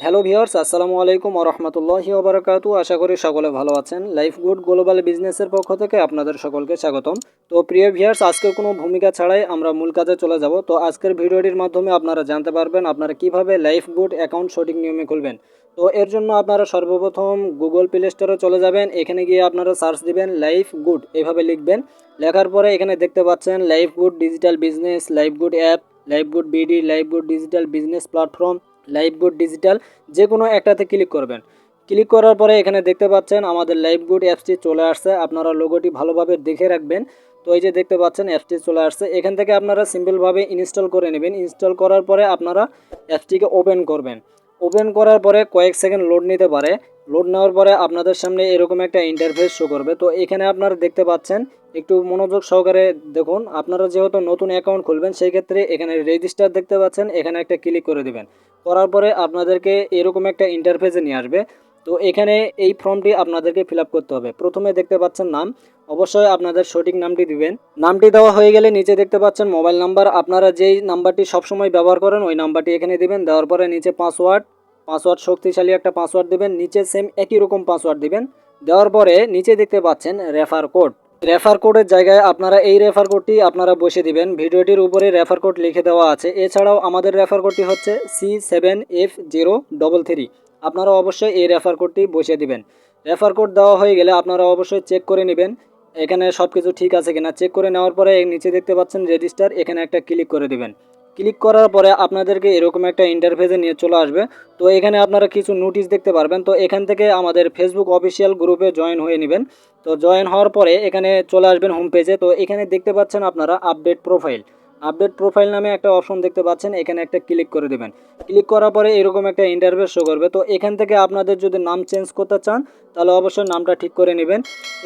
Hello viewers আসসালামু আলাইকুম রহমতুল্লাহি ওবরাকাতু আশা করি সকলে ভালো আছেন। লাইফ গুড গ্লোবাল বিজনেসের পক্ষ থেকে আপনাদের সকলকে স্বাগতম। তো প্রিয় ভিওর্স আজকে কোনো ভূমিকা ছাড়াই আমরা মূল কাজে চলে যাব। তো আজকের ভিডিওটির মাধ্যমে আপনারা জানতে পারবেন আপনারা কীভাবে লাইফ গুড অ্যাকাউন্ট সঠিক নিয়মে খুলবেন। তো এর জন্য আপনারা সর্বপ্রথম গুগল প্লে স্টোরে চলে যাবেন। এখানে গিয়ে আপনারা সার্চ দিবেন লাইফ গুড এভাবে লিখবেন। লেখার পরে এখানে দেখতে পাচ্ছেন Life Good digital business Life Good app Life Good BD Life Good digital business platform Life Good digital যে কোনো একটাতে ক্লিক করবেন। ক্লিক করার পরে এখানে দেখতে পাচ্ছেন আমাদের লাইফ গুড অ্যাপসটি চলে আসছে। আপনারা লোগোটি ভালোভাবে দেখে রাখবেন। তো এই যে দেখতে পাচ্ছেন অ্যাপসটি চলে আসছে। এখান থেকে আপনারা সিম্পলভাবে ইনস্টল করে নেবেন। ইনস্টল করার পরে আপনারা অ্যাপসটিকে ওপেন করবেন। ওপেন করার পরে কয়েক সেকেন্ড লোড নিতে পারে। লোড নেওয়ার পরে আপনাদের সামনে এরকম একটা ইন্টারফেস শো করবে। তো এখানে আপনারা দেখতে পাচ্ছেন, একটু মনোযোগ সহকারে দেখুন। আপনারা যেহেতু নতুন অ্যাকাউন্ট খুলবেন, সেই ক্ষেত্রে এখানে রেজিস্টার দেখতে পাচ্ছেন। এখানে একটা ক্লিক করে দিবেন। করার পরে আপনাদেরকে এরকম একটা ইন্টারফেসে নিয়ে আসবে। তো এখানে এই ফর্মটি আপনাদেরকে ফিল করতে হবে। প্রথমে দেখতে পাচ্ছেন নাম। অবশ্যই আপনাদের সঠিক নামটি দিবেন। নামটি দেওয়া হয়ে গেলে নিচে দেখতে পাচ্ছেন মোবাইল নাম্বার। আপনারা যেই নাম্বারটি সবসময় ব্যবহার করেন, ওই নাম্বারটি এখানে দিবেন। দেওয়ার পরে নিচে পাসওয়ার্ড পাসওয়ার্ড শক্তিশালী একটা পাসওয়ার্ড দিবেন। নিচে সেম একই রকম পাসওয়ার্ড দিবেন। দেওয়ার পরে নিচে দেখতে পাচ্ছেন রেফার কোড রেফার কোডের জায়গায় আপনারা এই রেফার কোডটি আপনারা বসে দিবেন। ভিডিওটির উপরে রেফার কোড লিখে দেওয়া আছে। এছাড়াও আমাদের রেফার কোডটি হচ্ছে C seven F zero double three আপনারা অবশ্যই এই রেফার কোডটি বসে দিবেন। রেফার কোড দেওয়া হয়ে গেলে আপনারা অবশ্যই চেক করে নেবেন এখানে সব কিছু ঠিক আছে কিনা। চেক করে নেওয়ার পরে নিচে দেখতে পাচ্ছেন রেজিস্টার, এখানে একটা ক্লিক করে দিবেন। ক্লিক করার পরে আপনাদেরকে এরকম একটা ইন্টারফেসে নিয়ে চলে আসবে। তো এখানে আপনারা কিছু নোটিশ দেখতে পারবেন। তো এখান থেকে আমাদের ফেসবুক অফিসিয়াল গ্রুপে জয়েন হয়ে নেবেন। তো জয়েন হওয়ার পরে এখানে চলে আসবেন হোম পেজে তো এখানে দেখতে পাচ্ছেন আপনারা আপডেট প্রোফাইল আপডেট প্রোফাইল নামে একটা অপশন দেখতে পাচ্ছেন, এখানে একটা ক্লিক করে দেবেন। ক্লিক করার পরে এরকম একটা ইন্টারভেস শো করবে। তো এখান থেকে আপনাদের যদি নাম চেঞ্জ করতে চান, তাহলে অবশ্যই নামটা ঠিক করে নেবেন।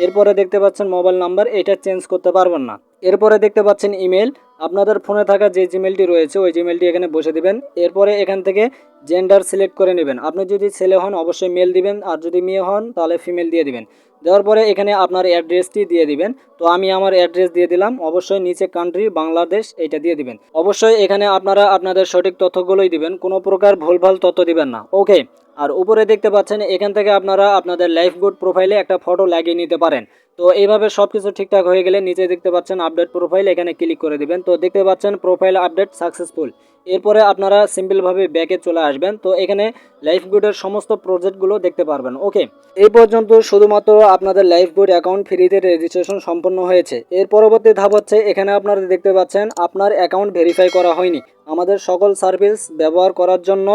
এরপরে দেখতে পাচ্ছেন মোবাইল নাম্বার এটা চেঞ্জ করতে পারবেন না। এরপরে দেখতে পাচ্ছেন ইমেল আপনাদের ফোনে থাকা যে জিমেলটি রয়েছে, ওই জিমেলটি এখানে বসে দিবেন। এরপরে এখান থেকে জেন্ডার সিলেক্ট করে নেবেন। আপনি যদি ছেলে হন, অবশ্যই মেল দিবেন, আর যদি মেয়ে হন, তাহলে ফিমেল দিয়ে দিবেন। দেওয়ার পরে এখানে আপনার অ্যাড্রেসটি দিয়ে দিবেন। তো আমি আমার অ্যাড্রেস দিয়ে দিলাম। অবশ্যই নিচে কান্ট্রি বাংলাদেশ এটা দিয়ে দিবেন। অবশ্যই এখানে আপনারা আপনাদের সঠিক তথ্যগুলোই দিবেন। কোনো প্রকার ভুলভাল তথ্য দিবেন না। ওকে আর উপরে দেখতে পাচ্ছেন, এখান থেকে আপনারা আপনাদের লাইফ গুড প্রোফাইলে একটা ফটো লাগিয়ে নিতে পারেন। তো এইভাবে সব কিছু ঠিকঠাক হয়ে গেলে নিচে দেখতে পাচ্ছেন আপডেট প্রোফাইল এখানে ক্লিক করে দেবেন। তো দেখতে পাচ্ছেন প্রোফাইল আপডেট সাকসেসফুল এরপরে আপনারা সিম্পলভাবে ব্যাকে চলে আসবেন। তো এখানে লাইফ গুডের সমস্ত প্রজেক্টগুলো দেখতে পারবেন। ওকে এই পর্যন্ত শুধুমাত্র আপনাদের লাইফ গুড অ্যাকাউন্ট ফ্রিতে রেজিস্ট্রেশন সম্পন্ন হয়েছে। এর পরবর্তী ধাপ হচ্ছে, এখানে আপনারা দেখতে পাচ্ছেন আপনার অ্যাকাউন্ট ভেরিফাই করা হয়নি। আমাদের সকল সার্ভিস ব্যবহার করার জন্য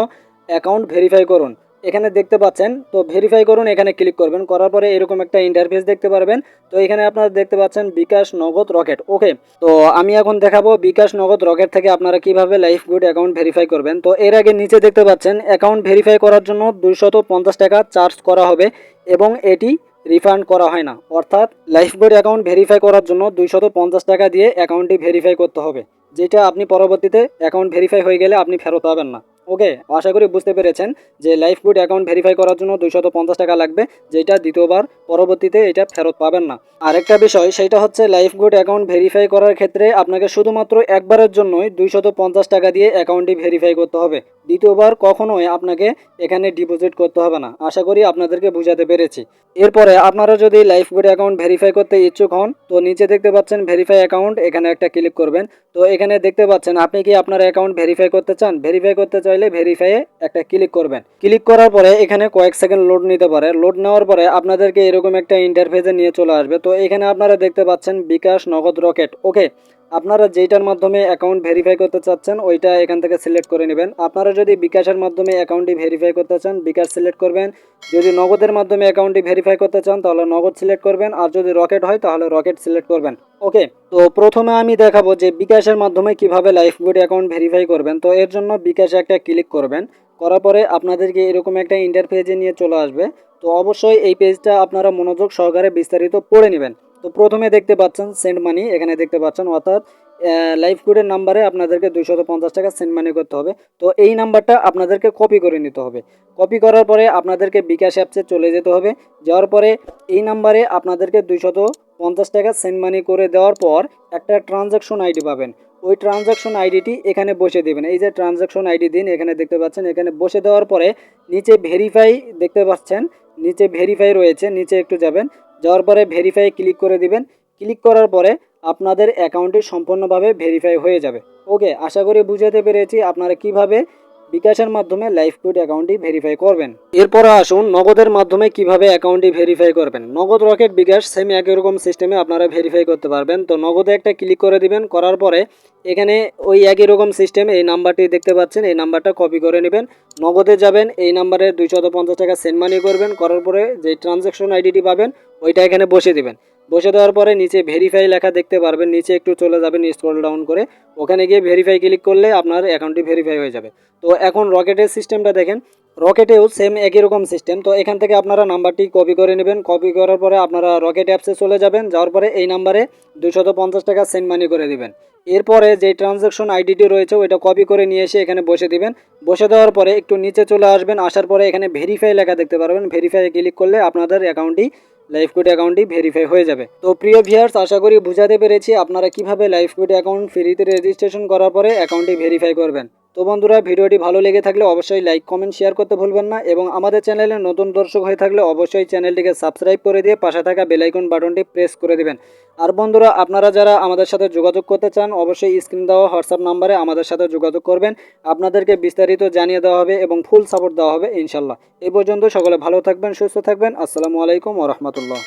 অ্যাকাউন্ট ভেরিফাই করুন। এখানে দেখতে পাচ্ছেন, তো ভেরিফাই করুন, এখানে ক্লিক করবেন। করার পরে এরকম একটা ইন্টারফেস দেখতে পারবেন। তো এখানে আপনারা দেখতে পাচ্ছেন বিকাশ নগদ রকেট ওকে তো আমি এখন দেখাবো বিকাশ নগদ রকেট থেকে আপনারা কীভাবে লাইফ গুড অ্যাকাউন্ট ভেরিফাই করবেন। তো এর আগে নিচে দেখতে পাচ্ছেন অ্যাকাউন্ট ভেরিফাই করার জন্য দুইশত পঞ্চাশ টাকা চার্জ করা হবে এবং এটি রিফান্ড করা হয় না। অর্থাৎ লাইফ গুড অ্যাকাউন্ট ভেরিফাই করার জন্য দুইশত পঞ্চাশ টাকা দিয়ে অ্যাকাউন্টটি ভেরিফাই করতে হবে। যেটা আপনি পরবর্তীতে অ্যাকাউন্ট ভেরিফাই হয়ে গেলে আপনি ফেরত পাবেন না। ওকে, আশা করি বুঝতে পেরেছেন যে লাইফ গুড অ্যাকাউন্ট ভেরিফাই করার জন্য দুইশত পঞ্চাশ টাকা লাগবে, যেটা দ্বিতীয়বার, পরবর্তীতে এটা ফেরত পাবেন না। আরেকটা বিষয়, সেটা হচ্ছে লাইফ গুড অ্যাকাউন্ট ভেরিফাই করার ক্ষেত্রে আপনাকে শুধুমাত্র একবারের জন্যই দুইশত পঞ্চাশ টাকা দিয়ে অ্যাকাউন্টটি ভেরিফাই করতে হবে। দ্বিতীয়বার কখনোই আপনাকে এখানে ডিপোজিট করতে হবে না। আশা করি আপনাদেরকে বুঝাতে পেরেছি। এরপরে আপনারা যদি লাইফ গুড অ্যাকাউন্ট ভেরিফাই করতে ইচ্ছুক হন, তো নিচে দেখতে পাচ্ছেন ভেরিফাই অ্যাকাউন্ট এখানে একটা ক্লিক করবেন। তো এখানে দেখতে পাচ্ছেন, আপনি কি আপনার অ্যাকাউন্ট ভেরিফাই করতে চান? ভেরিফাই করতে চাইলে ভেরিফাইয়ে একটা ক্লিক করবেন। ক্লিক করার পরে এখানে কয়েক সেকেন্ড লোড নিতে পারে। লোড নেওয়ার পরে আপনাদেরকে এরকম একটা ইন্টারফেসে নিয়ে চলে আসবে। তো এখানে আপনারা দেখতে পাচ্ছেন বিকাশ নগদ রকেট। ওকে আপনারা যেইটার মাধ্যমে অ্যাকাউন্ট ভেরিফাই করতে চাচ্ছেন, ওইটা এখান থেকে সিলেক্ট করে নেবেন। আপনারা যদি বিকাশের মাধ্যমে অ্যাকাউন্টটি ভেরিফাই করতে চান, বিকাশ সিলেক্ট করবেন। যদি নগদের মাধ্যমে অ্যাকাউন্টটি ভেরিফাই করতে চান, তাহলে নগদ সিলেক্ট করবেন। আর যদি রকেট হয়, তাহলে রকেট সিলেক্ট করবেন। ওকে তো প্রথমে আমি দেখাবো যে বিকাশের মাধ্যমে কীভাবে লাইফ গুড অ্যাকাউন্ট ভেরিফাই করবেন। তো এর জন্য বিকাশে একটা ক্লিক করবেন। করার পরে আপনাদেরকে এরকম একটা ইন্টারফেজে নিয়ে চলে আসবে। তো অবশ্যই এই পেজটা আপনারা মনোযোগ সহকারে বিস্তারিত পড়ে নেবেন। তো প্রথমে দেখতে পাচ্ছেন সেন্ড মানি, এখানে দেখতে পাচ্ছেন অর্থাৎ লাইফ গুডের নাম্বারে আপনাদেরকে দুইশত পঞ্চাশ টাকা সেন্ড মানি করতে হবে। তো এই নাম্বারটা আপনাদেরকে কপি করে নিতে হবে। কপি করার পরে আপনাদেরকে বিকাশ অ্যাপসে চলে যেতে হবে। যাওয়ার পরে এই নাম্বারে আপনাদেরকে দুইশত পঞ্চাশ টাকা সেন্ড মানি করে দেওয়ার পর একটা ট্রানজ্যাকশন আইডি পাবেন। ওই ট্রানজাকশন আইডিটি এখানে বসে দেবেন। এই যে ট্রানজাকশন আইডি দিন, এখানে দেখতে পাচ্ছেন, এখানে বসে দেওয়ার পরে নিচে ভেরিফাই দেখতে পাচ্ছেন, নিচে ভেরিফাই রয়েছে, নিচে একটু যাবেন। যাওয়ার পরে ভেরিফাই ক্লিক করে দিবেন। ক্লিক করার পরে আপনাদের অ্যাকাউন্টটি সম্পূর্ণভাবে ভেরিফাই হয়ে যাবে। ওকে আশা করি বুঝাতে পেরেছি আপনারা কীভাবে বিকাশের মাধ্যমে লাইফ কোড অ্যাকাউন্টটি ভেরিফাই করবেন। এরপরে আসুন নগদের মাধ্যমে কীভাবে অ্যাকাউন্টটি ভেরিফাই করবেন। নগদ রকেট বিকাশ সেম একই রকম সিস্টেমে আপনারা ভেরিফাই করতে পারবেন। তো নগদে একটা ক্লিক করে দিবেন, করার পরে এখানে ওই একই রকম সিস্টেম এই নাম্বারটি দেখতে পাচ্ছেন, এই নাম্বারটা কপি করে নেবেন। নগদে যাবেন, এই নাম্বারে দুইশত পঞ্চাশ টাকা সেন্ড মানি করবেন। করার পরে যে ট্রানজ্যাকশন আইডিটি পাবেন, ওইটা এখানে বসে দিবেন। বসে দেওয়ার পরে নিচে ভেরিফাই লেখা দেখতে পারবেন, নিচে একটু চলে যাবেন স্ক্রল ডাউন করে। ওখানে গিয়ে ভেরিফাই ক্লিক করলে আপনার অ্যাকাউন্টটি ভেরিফাই হয়ে যাবে। তো এখন রকেটের সিস্টেমটা দেখেন। রকেটেও সেম একই রকম সিস্টেম তো এখান থেকে আপনারা নাম্বারটি কপি করে নেবেন। কপি করার পরে আপনারা রকেট অ্যাপসে চলে যাবেন। যাওয়ার পরে এই নাম্বারে দুশত পঞ্চাশ টাকা সেন্ড মানি করে দিবেন। এরপরে যে ট্রানজ্যাকশন আইডিটি রয়েছে, ওইটা কপি করে নিয়ে এসে এখানে বসে দিবেন। বসে দেওয়ার পরে একটু নিচে চলে আসবেন। আসার পরে এখানে ভেরিফাই লেখা দেখতে পারবেন। ভেরিফাই ক্লিক করলে আপনাদের অ্যাকাউন্টটি লাইফ কোড অ্যাকাউন্টই ভেরিফাই হয়ে যাবে। তো প্রিয় ভিয়ার্স আশা করি বুঝাতে পেরেছি আপনারা কীভাবে লাইফ কোড অ্যাকাউন্ট ফ্রিতে রেজিস্ট্রেশন করার পরে অ্যাকাউন্টটি ভেরিফাই করবেন। তো বন্ধুরা, ভিডিওটি ভালো লেগে থাকলে অবশ্যই লাইক, কমেন্ট, শেয়ার করতে ভুলবেন না এবং আমাদের চ্যানেলে নতুন দর্শক হয়ে থাকলে অবশ্যই চ্যানেলটিকে সাবস্ক্রাইব করে দিয়ে পাশে থাকা বেলাইকন বাটনটি প্রেস করে দিবেন। আর বন্ধুরা, আপনারা যারা আমাদের সাথে যোগাযোগ করতে চান, অবশ্যই স্ক্রিন দেওয়া হোয়াটসঅ্যাপ নাম্বারে আমাদের সাথে যোগাযোগ করবেন। আপনাদেরকে বিস্তারিত জানিয়ে দেওয়া হবে এবং ফুল সাপোর্ট দেওয়া হবে ইনশাল্লাহ। এই পর্যন্ত সকলে ভালো থাকবেন, সুস্থ থাকবেন। আসসালামু আলাইকুম ওরহমতুল্লাহ